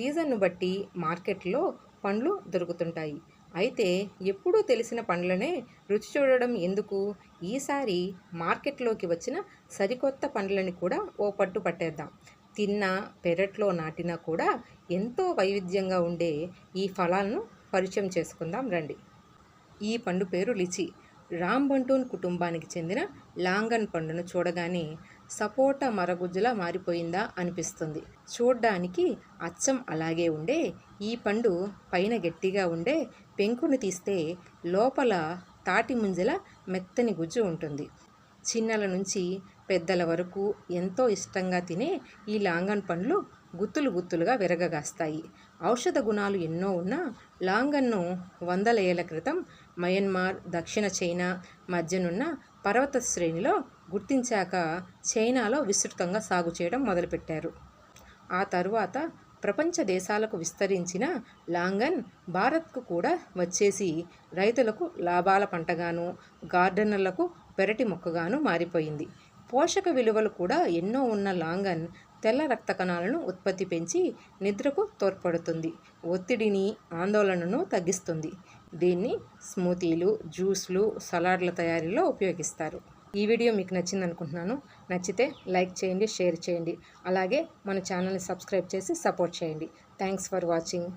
సీజన్ను బట్టి మార్కెట్లో పండ్లు దొరుకుతుంటాయి. అయితే ఎప్పుడూ తెలిసిన పండ్లనే రుచి చూడడం ఎందుకు? ఈసారి మార్కెట్లోకి వచ్చిన సరికొత్త పండ్లని కూడా ఓ పట్టు పట్టేద్దాం. తిన్నా పెరట్లో నాటినా కూడా ఎంతో వైవిధ్యంగా ఉండే ఈ ఫలాలను పరిచయం చేసుకుందాం రండి. ఈ పండు పేరు లిచి. రాంబంటూన్ కుటుంబానికి చెందిన లాంగన్ పండును చూడగానే సపోటా మరగుజ్జులా మారిపోయిందా అనిపిస్తుంది. చూడ్డానికి అచ్చం అలాగే ఉండే ఈ పండు పైన గట్టిగా ఉండే పెంకును తీస్తే లోపల తాటి ముంజల మెత్తని గుజ్జు ఉంటుంది. చిన్నల నుంచి పెద్దల వరకు ఎంతో ఇష్టంగా తినే ఈ లాంగన్ పండ్లు గుత్తులు గుత్తులుగా విరగగాస్తాయి. ఔషధ గుణాలు ఎన్నో ఉన్నా లాంగన్ను వందల ఏళ్ళ క్రితం మయన్మార్ దక్షిణ చైనా మధ్యనున్న పర్వత శ్రేణిలో గుర్తించాక చైనాలో విస్తృతంగా సాగు చేయడం మొదలుపెట్టారు. ఆ తరువాత ప్రపంచ దేశాలకు విస్తరించిన లాంగన్ భారత్కు కూడా వచ్చేసి రైతులకు లాభాల పంటగాను గార్డెనర్లకు పెరటి మొక్కగాను మారిపోయింది. పోషక విలువలు కూడా ఎన్నో ఉన్న లాంగన్ తెల్ల రక్త కణాలను ఉత్పత్తి పెంచి నిద్రకు తోడ్పడుతుంది. ఒత్తిడిని ఆందోళనను తగ్గిస్తుంది. దీన్ని స్మూతీలు జ్యూస్లు సలాడ్ల తయారీలో ఉపయోగిస్తారు. ఈ వీడియో మీకు నచ్చింది అనుకుంటున్నాను నచ్చితే లైక్ చేయండి షేర్ చేయండి. అలాగే మన ఛానల్ని సబ్స్క్రైబ్ చేసి సపోర్ట్ చేయండి. Thanks for watching.